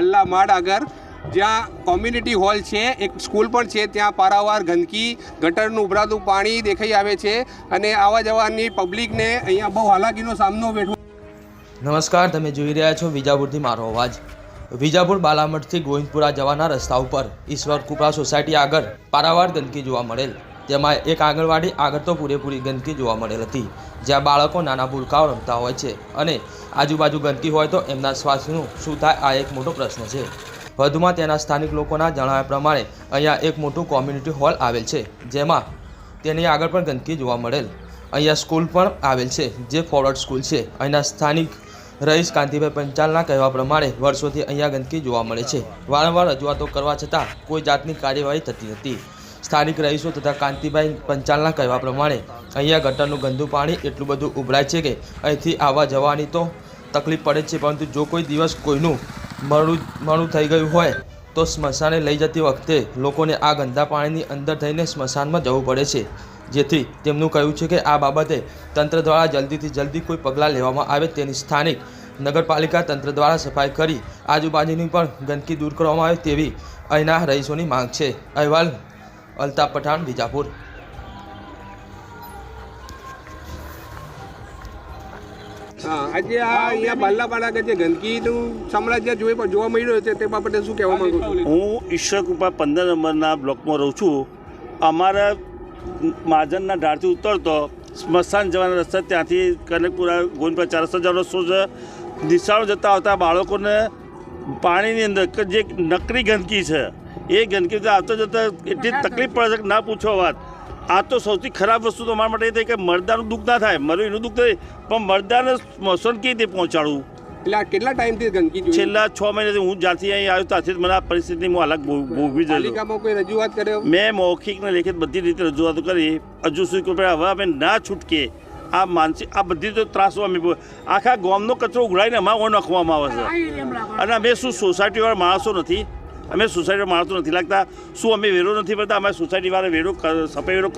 બલ્લા માડ આગળ જ્યાં community hall છે, એક સ્કૂલ પણ છે, ત્યાં પારાવાર ગંદકી, ગટરનું ઉભરાતું પાણી દેખાઈ આવે છે અને આવવા જવાની પબ્લિકને અહીંયા બહુ હાલાકીનો સામનો બેઠો નમસ્કાર, તમે જોઈ રહ્યા છો વિજાપુરથી મારો અવાજ. વિજાપુર બાલામઠથી ગોવિંદપુરા જવાના રસ્તા ઉપર ઈશ્વર કૃપા સોસાયટી આગળ પારાવાર ગંદકી જોવા મળેલ. તેમાં એક આંગણવાડી આગળ તો પૂરેપૂરી ગંદકી જોવા મળેલ હતી, જ્યાં બાળકો નાના ભૂલકાઓ રમતા હોય છે અને આજુબાજુ ગંદકી હોય તો એમના સ્વાસ્થ્યનું શું થાય, આ એક મોટો પ્રશ્ન છે. વધુમાં તેના સ્થાનિક લોકોના જણાવ્યા પ્રમાણે અહીંયા એક મોટું કોમ્યુનિટી હોલ આવેલ છે, જેમાં તેની આગળ પણ ગંદકી જોવા મળેલ. અહીંયા સ્કૂલ પણ આવેલ છે, જે ફોરવર્ડ સ્કૂલ છે. અહીંના સ્થાનિક રહીશ કાંતિભાઈ પંચાલના કહેવા પ્રમાણે વર્ષોથી અહીંયા ગંદકી જોવા મળે છે. વારંવાર રજૂઆતો કરવા છતાં કોઈ જાતની કાર્યવાહી થતી નથી. સ્થાનિક રહીશો તથા કાંતિભાઈ પંચાલના કહેવા પ્રમાણે અહીંયા ગટરનું ગંદુ પાણી એટલું બધું ઉભરાય છે કે અહીંથી આવવા જવાની તો તકલીફ પડે છે, પરંતુ જો કોઈ દિવસ કોઈનું મરણું મરણું થઈ ગયું હોય તો સ્મશાને લઈ જતી વખતે લોકોને આ ગંદા પાણીની અંદર થઈને સ્મશાનમાં જવું પડે છે. જેથી તેમનું કહ્યું છે કે આ બાબતે તંત્ર દ્વારા જલ્દીથી જલ્દી કોઈ પગલાં લેવામાં આવે તેની સ્થાનિક નગરપાલિકા તંત્ર દ્વારા સફાઈ કરી આજુબાજુની પણ ગંદકી દૂર કરવામાં આવે તેવી અહીંના રહીશોની માંગ છે. અહેવાલ અલ્તાફ પઠાણ વિજાપુર. હા આજે આ અહીંયા બાલ્લાપાડ કે જે ગંદકીનું સામ્રાજ્ય જોઈ જોવા મળી રહ્યો છે તે બાબતે શું કહેવા માંગુ છું? હું ઈશ્વર કૃપા પંદર નંબરના બ્લોકમાં રહું છું. અમારા મહાજનના ઢાળથી ઉતરતો સ્મશાન જવાના રસ્તા ત્યાંથી કનકપુરા ગોવિંદપુરા ચાર રસ્તા જવાનો રસ્તો છે નિશાળો જતા આવતા બાળકોને પાણીની અંદર કે જે નકરી ગંદકી છે એ ગંદકી આવતા જતા એટલી તકલીફ પડે છે કે ના પૂછો વાત. આ તો સૌથી ખરાબ વસ્તુ તો અમારા માટે એ થઈ કે મરદાનું દુઃખ ના થાય. મારું એનું દુઃખ થાય પણ મરદાને સ્મશાન કેવી રીતે પહોંચાડવું? એટલે આ કેટલા ટાઈમથી ગંદકી છેલ્લા છ મહિનાથી હું જ્યાંથી અહીં આવ્યો ત્યાંથી મને આ પરિસ્થિતિ હું અલગ ભોગ- ભોગવી જઈ કોઈ રજૂઆત કર્યો મેં મૌખિક ને લેખિત બધી રીતે રજૂઆતો કરી. હજુ સુધી કોઈ હવે અમે ના છૂટકે આ માનસિક આ બધી તો ત્રાસો અમે આખા ગામનો કચરો ઉઘડાઈને અમારા નાખવામાં આવે છે. અને અમે શું સોસાયટીવાળા માણસો નથી? અમે સોસાયટીમાં માણસો નથી લાગતા. શું અમે વેરો નથી ભરતા? અમારે સોસાયટીવાળા વેરો સફાઈ વેરો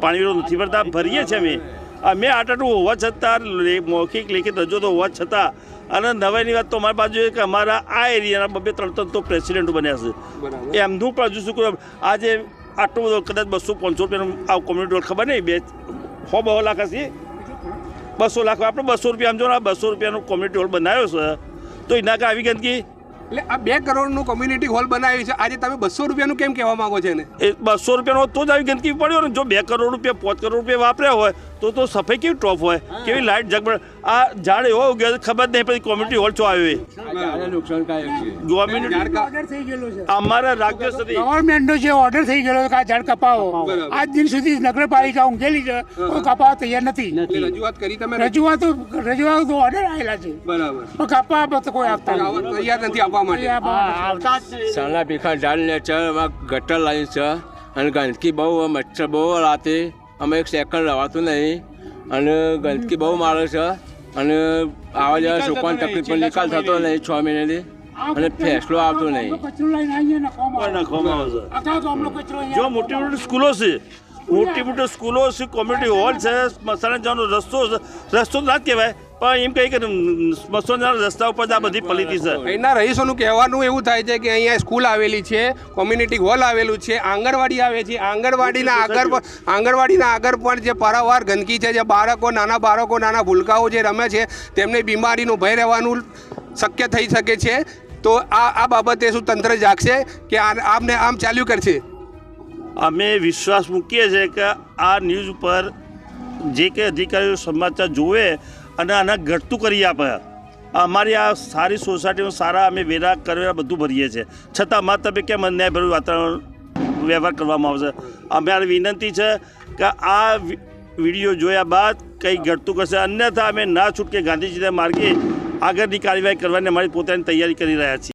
પાણી વેરો નથી ભરતા? ભરીએ છીએ અમે. અમે આટાટું હોવા છતાં મૌખિક લેખિત રજૂઆતો હોવા છતાં અને નવાઈની વાત તો અમારી બાજુ કે અમારા આ એરિયાના બબે ત્રણ ત્રણ તો પ્રેસિડેન્ટ બન્યા છે. એમનું પણ હજુ શું આજે આટલો બધો કદાચ બસો પાંચસો રૂપિયાનું આ કોમ્યુનિટી હોલ ખબર નહીં? બે હો બહો લાખ હશે? બસો લાખ આપણે બસો રૂપિયા આમ જો ને બસો રૂપિયાનો કોમ્યુનિટી હોલ બનાવ્યો છે તો એના કાંઈ આવી ગંદકી? એટલે આ બે કરોડનું કોમ્યુનિટી હોલ બનાવ્યું છે. આજે તમે બસો રૂપિયાનું કેમ કહેવા માંગો છો ને એ બસો રૂપિયાનો તો જ આવી ગંદકી પડ્યો ને. જો બે કરોડ રૂપિયા, પાંચ કરોડ રૂપિયા વાપર્યા હોય તો તો સફાઈ કેવી ટોપ હોય? કેવી લાઇટ જગબડ આ ઝાડ એવો ઉગ્યો છે, ખબર નહીં પછી કોમ્યુનિટી હોલ છો. આવ્યો એ ગવર્મેન્ટ ઓર્ડર થઈ ગયેલો છે. અમારા રાજ્ય સુધી ગવર્મેન્ટનો જે ઓર્ડર થઈ ગયેલો છે કે આ ઝાડ કપાવો. આજ દિન સુધી નગરપાલિકા ઊંઘેલી છે કોઈ કપાવવા તૈયાર નથી. રજૂઆત કરી તમે રજૂઆત રજૂઆત ઓર્ડર આવેલા છે. બરાબર. પણ કપાવવા તો કોઈ આપતા તૈયાર નથી આપવા માટે. આવતા. સાલા ભીખા ઢાળને છે એમાં ગટર લાઈન છે અને ગંદકી બહુ મચ્છર બહુ રાતે. અમે એક સેકન્ડ રવાતું નહીં. અને ગંદકી બહુ મારે છે. અને આવા જવા છોકરાને તકલીફ પણ નિકાલ થતો નહીં છ મહિનાથી. અને ફેસલો આવતો નહીં. જો મોટી મોટી સ્કૂલો છે. મોટી મોટી સ્કૂલો છે કોમ્યુનિટી હોલ છે મસાલા જવાનો રસ્તો છે. રસ્તો ના કહેવાય. પણ એમ કહી કે સ્મશાન રસ્તા ઉપર આ બધી પલીતી છે. અહીંના રહીશોનું કહેવાનું એવું થાય છે કે અહીંયા સ્કૂલ આવેલી છે કોમ્યુનિટી હોલ આવેલું છે આંગણવાડી આવે છે. આંગણવાડીના આગળ પણ આંગણવાડીના આગળ પણ જે પારાવાર ગંદકી છે જે બાળકો નાના બાળકો નાના ભૂલકાઓ જે રમે છે તેમને બીમારીનો ભય રહેવાનું શક્ય થઈ શકે છે. તો આ આ બાબતે શું તંત્ર જાગશે કે આમને આમ ચાલ્યું કરશે? અમે વિશ્વાસ મૂકીએ છીએ કે આ ન્યૂઝ ઉપર જે કે અધિકારીઓ સમાચાર જોવે અને આના ઘટતું કરી આપે. અમારી આ સારી સોસાયટીમાં સારા અમે વેરા કરેલા બધું ભરીએ છીએ. છતાં અમારા તમે કેમ અન્યાયભર્યું વાતાવરણ વ્યવહાર કરવામાં આવશે. અમારી વિનંતી છે કે આ વીડિયો જોયા બાદ કંઈ ઘટતું કરશે. અન્યથા અમે ના છૂટકે ગાંધીજીના માર્ગે આગળની કાર્યવાહી કરવાની અમારી પોતાની તૈયારી કરી રહ્યા છીએ.